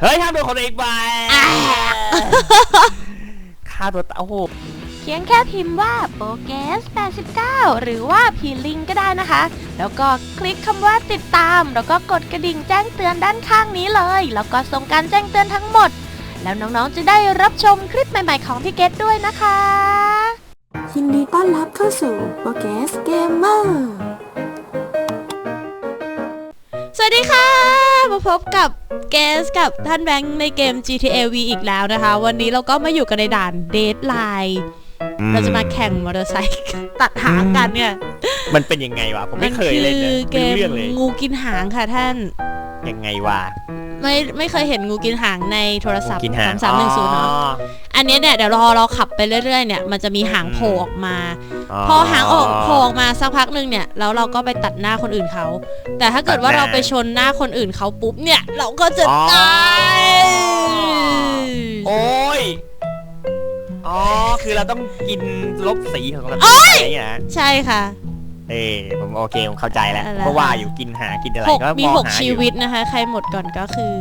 เฮ้ยห้ามโดนคนอีกไปฆ่าตัวตายโอ้โหเพียงแค่พิมพ์ว่าโปเกส89 หรือว่าพีลิงก็ได้นะคะ แล้วก็คลิกคำว่าติดตาม แล้วก็กดกระดิ่งแจ้งเตือนด้านข้างนี้เลย แล้วก็ส่งการแจ้งเตือนทั้งหมด แล้วน้องๆจะได้รับชมคลิปใหม่ๆของพี่เกดด้วยนะคะ ยินดีต้อนรับเข้าสู่โปรเกสเกมเมอร์สวัสดีค่ะ มาพบกับเกสกับท่านแบงค์ในเกม GTA V อีกแล้วนะคะ วันนี้เราก็มาอยู่กันในด่านเดทไลน์เราจะมาแข่งมอเตอร์ไซค์ตัดหางกันเนี่ย มันเป็นยังไงวะ ผมไม่เคยเลยมันะคือเกไม่รู้มเรื่องเลยงูกินหางค่ะท่าน ยังไงวะ ไม่ไม่เคยเห็นงูกินหางในโทรศัพท์กินหางสามหนึ่งศูนย์เนาะ อ๋ออันเนี้ยเนี่ยเดี๋ยวรอเราขับไปเรื่อยๆเนี่ยมันจะมีหางโผล่ออกมาอ๋อพอหางออกโผล่ออกมาสักพักหนึ่งเนี่ยแล้วเราก็ไปตัดหน้าคนอื่นเขา แต่ถ้าเกิดว่าตัดหน้าเราไปชนหน้าคนอื่นเขาปุ๊บเนี่ย เราก็จะอ๋อตายโอ้ยอ๋อคือเราต้องกินลบสีของเราอะไรอย่างเงี้ยนะใช่ค่ะ เอ้ผมโอเคผมเข้าใจแล้วอะไรเพราะว่าอยู่กินหากินอะไรหกก็มีมองหกหาชีอยู่วิตนะคะ ใครหมดก่อนก็คือ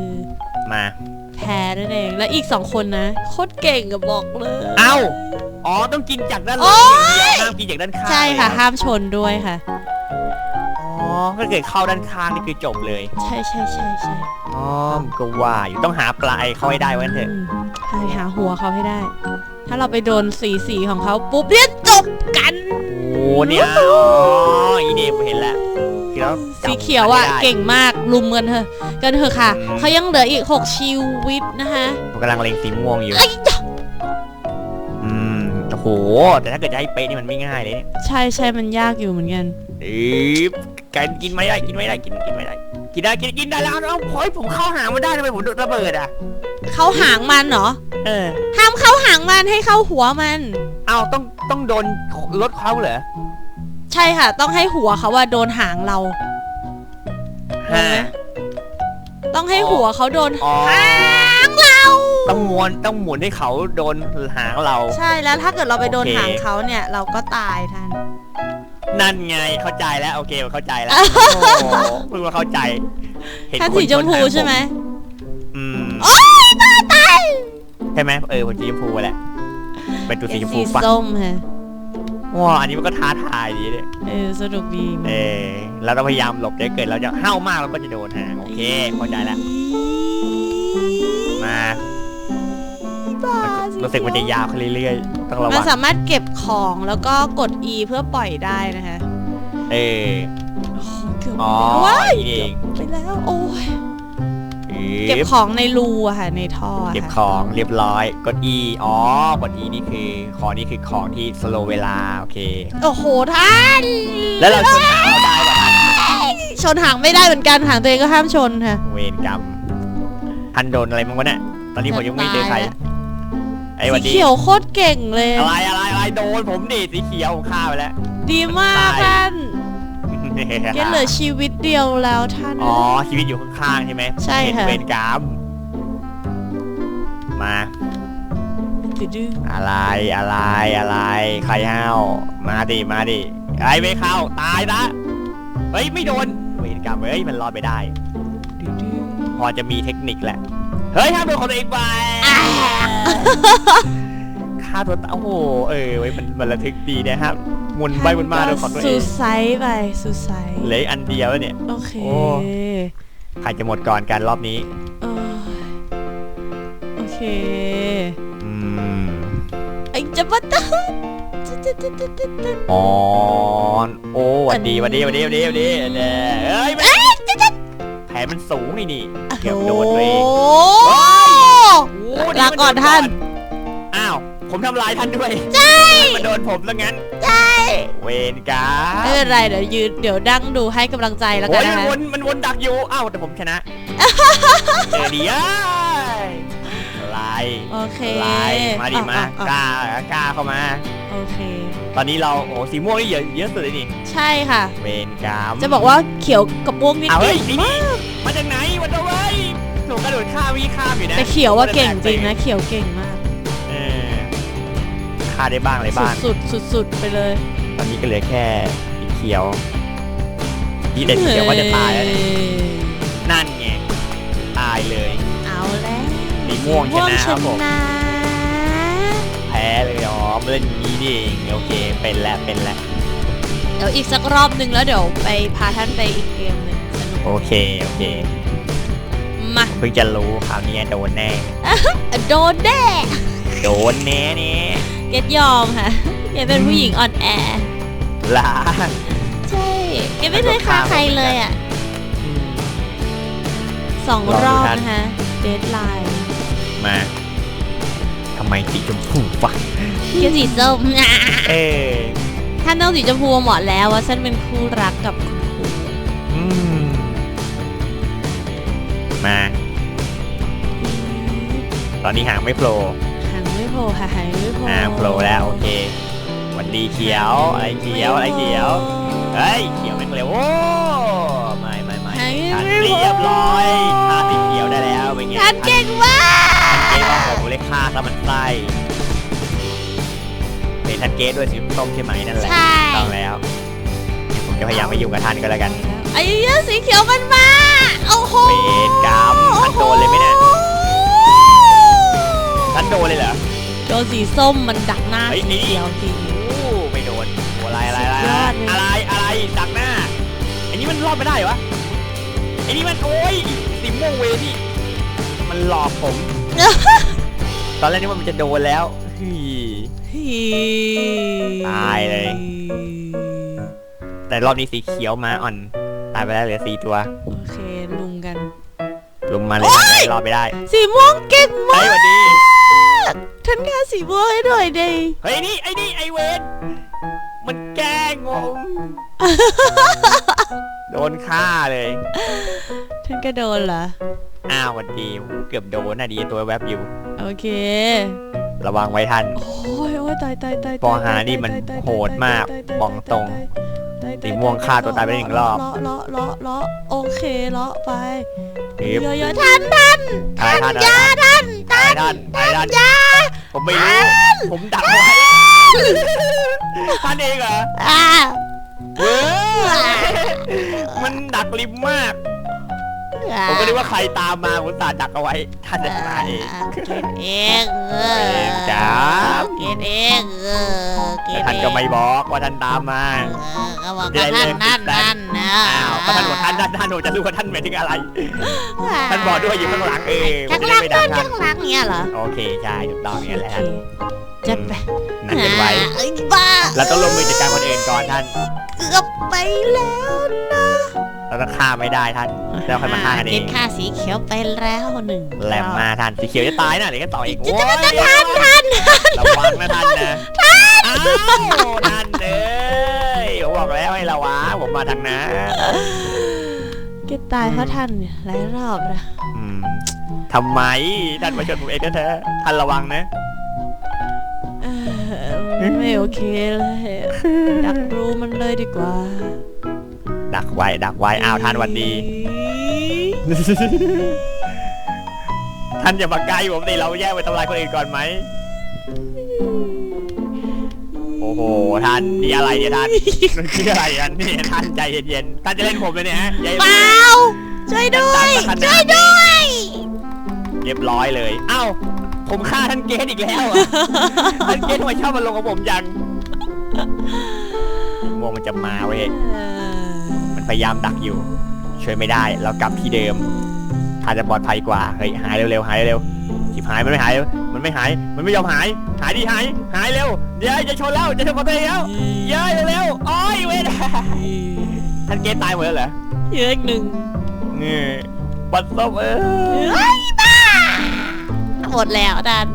มา แพ้นั่นเอง และอีกสองคนนะโคตรเก่งกับบอกเลย เอ้า อ๋อ ต้องกินจากด้านหโอ๊ลังยอย่างเดียวห้ามกินจากด้านข้างใช่ค่ะ เลยนห้ามชนด้วยค่ะ อ๋อถ้าเกิดเข้าด้านข้างนี่คือจบเลย ใช่ใช่ใช่ใช่อ๋อผมก็ว่าอยู่ต้องหาปลายเข้าให้ได้ไว้เถอะอืมใช่หาหัวเขาให้ได้ ถ้าเราไปโดนสีสีของเขาปุ๊บเนี่ยจบกัน โอ้เนี่ย อ๋อ อีเดผมเห็นแล้วคือเราจับ สีเขียวอะไม่ได้เก่งมากลุมกันเถอะกันเถอะค่ะอืมเขายังเหลืออีก 6 ชีวิตนะคะผมกำลังเล็งสีม่วงอยู่ไอ้จ๊ะอืม โอ้โห แต่ถ้าเกิดจะให้เป๊ะนี่มันไม่ง่ายเลยเนี่ยใช่ใช่มันยากอยู่เหมือนกันอีบการกินไม่ได้กินไม่ได้กินกินไม่ได้ กินได้กินกินได้แล้วเอ้าพอยผมเข้าหามันได้ทำไมผมโดนระเบิดอะ เข้าหางมันเหรอ เออ ห้ามเข้าหางมันให้เข้าหัวมัน เอ้าต้องต้องโดนรถเขาเหรอ ใช่ค่ะ ต้องให้หัวเขาว่าโดนหางเรา ฮะต้องให้หัวเขาโดนอ๋อหางเรา ต้องมวนต้องหมุนให้เขาโดนหางเรา ใช่แล้วถ้าเกิดเราไปโดนโอเค หางเขาเนี่ย เราก็ตายท่านนั่นไงเข้าใจแล้วโอเคผมเข้าใจแล้วโอ้โหเพิ่งมาเข้าใจเห็นท่านคสีชมพูชนหางใช่ไหมอืมโอ๊ยตายตายใช่ไหมเออผมสีชมพูแหละเป็นตัวสีชมพูสีฟักส้มฮะ ว้าอันนี้มันก็ท้าทายดีเนี่ยเออสนุกดีเออเราต้องพยายามหลบเดี๋ยวเกิดเราจะห้าวมากเราก็จะโดนหางโอเคเข้าใจแล้วมารู้สึกมันจะยาวขึ้นเรื่อยๆต้องระมัวันงสามารถเก็บของแล้วก็กด E เพื่อปล่อยได้นะคะ เออโอ้โหเกือบอ๋อว้ายนี่เองไปแล้วโอ้ยอี เก็บของในรูอะค่ะในท่ออะเก็บขค่ะองเรียบร้อย กด E อ๋อกด E นี่คือของนี่คือของที่สโลเวลาโอเค โอ้โหท่านแล้วเราชนหางเราได้ป่ะท่านชนหางไม่ได้เหมือนกันหางตัวเองก็ห้ามชนค่ะ เวรกรรมท่านโดนอะไรมั้งวะเนี่ยตอนนี้ผมยังไม่เจอใครจะตายแล้ว ไอ้หวันสีดีเขียวโคตรเก่งเลย อะไรอะไรอะไรโดนผมดิสีเขียวผมฆ่าไปแล้ว ดีมากตาย ท่าน แกเหลือชีวิตเดียวแล้วท่าน อ๋อชีวิตอยู่ข้างๆใช่ไหมใช่ค่ะเห็นเวรกรรมมาดื้ออะไรอะไรอะไรใครห้าวมาดิมาดิไอ้ไม่เข้าตายนะเฮ้ยไม่โดนเวรกรรมเฮ้ยมันรอดไปได้ๆดื้อพอจะมีเทคนิคแหละ เฮ้ยห้ามโดนคนอื่นไป ฆ่าตัวตายโอ้โหเออไว้ยมันมันระทึกดีนะครับหมุนๆไปหมุนมาโดนของตัวเอซูงไซด์ไปซูไซด์เหลืออกอันเดียวแล้วเนี่ย โอเคโอ้ ใครจะหมดก่อนกันรอบนี้ เออโอเคอืมไอ้จะมาตั้งอ๋อโอ้หวันดีหวันดีหวันดีหวันดีหวันดีเด้เอ้ยมันแผลมันสูงนี่นี่เกือบโดนตัวเอง โอ้โอ้ลาก่อนท่าน อ้าว ผมทำลายท่านด้วยใช่มาโดนผมแล้วงั้น ใช่ เวรกรรมไม่เป็นไรเดี๋ยวยืนเดี๋ยวดั้งดูให้กำลังใจแล้วกัโอ้นยนะมันคะวนมันวนดักอยู่อ้าวแต่ผมชนะเจอดีอ้ายอะไรโอเคอะไรมาดิมาอะอะกอะล้ากล้าเข้ามา โอเค ตอนนี้เราโอ้สีม่วงนี่เยอะเยอะสุดเลยนี่ใช่ค่ะ เวรกรรมจะบอกว่าเขียวกับม่วงนี่อ้าวเฮ้เก่ยงไอ้มากนี่มาจากไหนวันเอาไว้หนูกระโดดข้ามวิ่งข้ามอยู่นะแต่เขียวว่าเก่งจริงนะเขียวเก่งมากเออ ฆ่าได้บ้างอะไรบ้าง สุดสุดสุดๆไปเลยตอนนี้ก็เหลือแค่สีเขียวนี่แต่สีเขียวว่าจะตายแล้วเนี่ยนั่นไงตายเลย เอาแล้วสีม่วงชม่วงนะชครับผม นะแพ้เลยอ๋อเล่นอย่างนี้นี่เองโอเคเป็นแล้วเป็นแล้วเดี๋ยวอีกสักรอบหนึ่งแล้วเดี๋ยวไปพาท่านไปอีกเกมหนึ่งสนุกโอเคโอเคมาเพิ่งจะรู้คราวนี้โดนแน่ โดนแน่โดนแน่นี่ เกดยอมค่ะเกดเป็นผู้หญิงอ่อนแอลาใช่เกดไม่เคยฆ่าใครเลยอะสองลองดูรอบท่านนะคะเดทไลน์มาทำไมสีชมพูวะเกดสีส้มเออท่านต้องสีชมพูเหมาะแล้วว่าฉันเป็นคู่รักกับคุณครูอืมมา ตอนนี้หางไม่โผล่หางไม่โผ ล่ค่ะหางไม่โผล่อ่าโผล่แล้วโอเคหวันดีเขียวอะไรเขียวอะไรเขียวเฮ้ยเขียวแม่งเร็วโอ้ไม่ไม่ไม่หางทันไม่โผล่เรียบร้อยทาสีเขียวได้แล้วเป็นไงท่านเก่งมากเกตว่าผมเลยฆ่าแล้วมันไส้เป็นทันเกตด้วยสีส้มใช่ไหมนั่นแหละใช่ต้องแล้วเดี๋ยวผมจะพยายามไม่อยู่กับท่านก็แล้วกันไอ้เหี้ยสีเขียวมันมาโอ้โห เวรกรรมท่านโดนเลยไหมเนี่ยท่าน นสีส้มมันดักหน้าเฮ้ยสีนี่ เขียวจริงโอ้ไม่โดนโอ้อะไรอะไรอะไรสุดยอดเลยอะไรอะไรดักหน้าไอ้นี่มันรอดไม่ได้เหรอวะไอ้นี่มันโอ้ยสีม่วงเวนี่มันหลอกผม ตอนแรกนี่มันจะโดนแล้วเฮ้ยตายเลย แต่รอบนี้สีเขียวมาอ่อน ตายไปแล้วเหลือสี่ตัวโอเคลุมกันลุมมาเลยรอดไปได้สีม่วงเก่งเฮ้มายกสวัสดี ท่านฆ่าสีม่วงให้หน่อยดิเฮ้ยนี่ไอ้นี่ไอเวนมันแกล้งงง โดนฆ่าเลยท่านก็โดนเหรอ อ้าวสวัสดีเกือบโดนน่ะดีตัวแวบอยู่ โอเค ระวังไว้ทัน โอ้ยโอ้ยตายตายตายปอหานี่มันโหดมากบอกตรงสีม่วงฆ่าตัวตายไปหนึ่งรอบ เลาะเลาะเลาะเลาะโอเคเลาะไป เฮ้ยเยอะๆท่านท่านอะไรท่านอะไรยาท่านอะไรท่านอะไรท่านยาผมไม่รู้ผมดักเอาไว้ท่านเองเหรออ่าเว้ยมันดักริมมาก ผมก็นึกว่าใครตามมาผมตาดักเอาไว้ท่านจะมาเองเกณฑ์เองเออเองจ้าเกณฑ์เองเออเกแต่ณฑ์ท่านเองก็ไม่บอกว่าท่านตามมาเออก็บอกว่าท่านนั่นนั่นนะอ้าวก็ท่านบอกท่านท่านท่านผมจะรู้ว่าท่านหมายถึงอะไรท่านบอกด้วยอยู่ข้างหลังเออผมข้างจะหได้ลังไม่ดัท่ากนท่านข้างหลังเนี่ยเหรอโอเคใช่ถูกต้องเนี่ยแหละโอท่านเคจัดไปนั่นกันไว้เอ้ยบ้าเราต้องลงมือจัดการคนอื่นก่อนท่านเกือบไปแล้วนะ เราต้องฆ่าไม่ได้ท่านแล้วค่อยมาฆ่ากันเอกิงนค่าสีเขียวไปแล้วหนึ่งแหลมมาท่านสีเขียวจะตายนะเดี๋ยวก็ต่ออีกจะโอ้จะยจะท่านท่านระวังนะท่านนะท่านอ้าวท่านเอ้ยผมบอกแล้วให้ระวังผมมาทางนั้นเกตตายเพราะท่านเนี่ยหลายรอบนะอืมทำไมท่านมาชนผมเองแท้ๆท่านระวังนะ เออไม่โอเคเลยดักรูมันเลยดีกว่า ดักไว้ ดักไว้อ้าวท่านหวันดี ท่านอย่ามาใกล้ผมดิเราแยกไปทำลายคนอื่นก่อนไหม โอ้โห ท่านนี่อะไรเนี่ยท่านมันคืออะไรอันนี่ท่านใจเย็นๆ ท่านจะเล่นผมเลยเนี่ยฮะอย่าเปล่าช่วยด้วยท่านช่วยด้วย เรียบร้อยเลย เอ้า ผมฆ่าท่านเกสอีกแล้วเหรอท่านเกสทำไมชอบมาลงกับผมจังมวงมันจะมาเว้ยมัน พยายามดักอยู่ ช่วยไม่ได้เรากลับที่เดิมถ้าจะปลอดภัยกว่าเฮ้ยหายเร็วๆหายเร็วๆจิบหายมันไม่หายมันไม่หายมันไม่ยอมหาย หายดิหายหายเร็วเดี๋ยวจะชนแล้วจะชนกับตัวเองแล้วเย้ยเร็วๆโอ้ยเว้ยท่านเกตตายหมดแล้วเหรอเยอะอีกหนึ่งเงยบัดซบเออเฮ้ยบ้าหมดแล้วดัน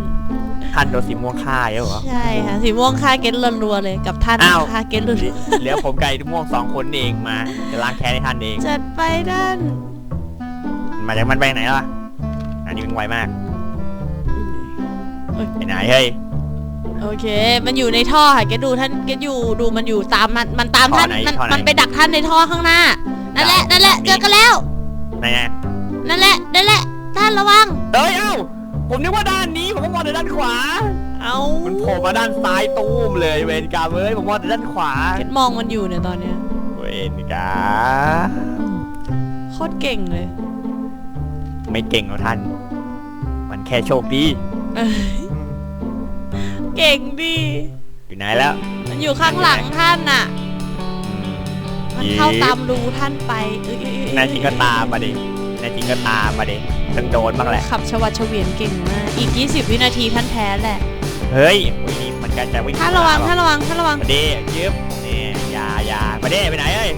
ท่านโดนสีม่วงฆ่าเยอะเหรอ ใช่ค่ะสีม่วงฆ่าเกตรัวๆเลยกับท่านอ้าว ฆ่าเกตรัวเหลือผมไก่ม่วงสองคนเองมาจะล้างแค้นให้ท่านเอง ๆจัดไปดันมาจากมันไปไหนล่ะ อันนี้มันไวมาก ไปไหนเฮ้ย โอเค มันอยู่ในท่อค่ะเกตดูท่านเกตอยู่ดูมันอยู่ตามมันมันตามท่านท่อไหนมันท่อไหนมันไปดักท่านในท่อข้างหน้านั่นแหละได้นั่นแหละได้เจอกันแล้วไหนไงนั่นแหละนั่นแหละท่านระวังเอ้ยเอ้า ผมนึกว่าด้านนี้ผมก็มองแต่ด้านขวา เอามันโผล่มาด้านซ้ายตูมเลยเวนกรรมเอ้ยผมมองแต่ด้านขวาเกตมองมันอยู่เนี่ยตอนเนี้ยเวนกรรมโคตรเก่งเลยไม่เก่งหรอกท่านแค่โชคดีเอ้ยเก่งดีอยู่ไหนแล้วมันอยู่ข้างหลังท่านน่ะอืมมันเข้าตามรูท่านไปเอ้ยเอ้ยเอ้ยแน่จริงก็ตามมาดิแน่จริงก็ตามมาดิ ต้องโดนบ้างแหละ ขับชวัดเฉวียนเก่งมาก อีก 20 วินาทีท่านแพ้แหละ เฮ้ยโอ้ยนี่มันก็จะวิ่งท่านระวังมท่านระวังท่านระวัง มาดิยึบนี่อยาอยามาดิไปไหนเอ้ย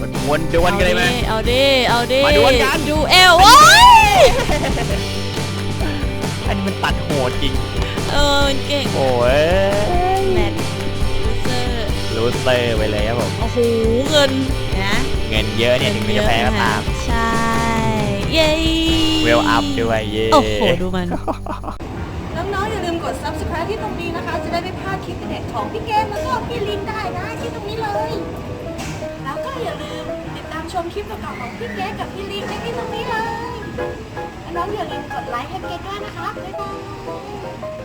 มันวนดวลกันเลยไหมเอาดิเอาดิมาดวลกัน ดูเอลโอ้ยอันนี้มันตัดโหดจริง เออเก่งโอ้ยแมทเซอร์รูสเตอร์ไปเลยครับผม โอ้โหเงินนะ เงินเยอะเนี่ยถึงจะแพ้ก็ตามใช่ เย้เวลอัพด้วยเย่โอ้โหดูมัน น้องๆอย่าลืมกด subscribe ที่ตรงนี้นะคะ จะได้ไม่พลาดคลิปเด็ดของพี่เกมแล้วก็พี่ลินได้นะที่ตรงนี้เลย แล้วก็อย่าลืมติดตามชมคลิปเก่าๆของพี่เกมกับพี่ลินได้ที่ตรงนี้เลยและน้องอย่าลืมกดไลค์ให้เกมด้วยนะคะบ๊ายบาย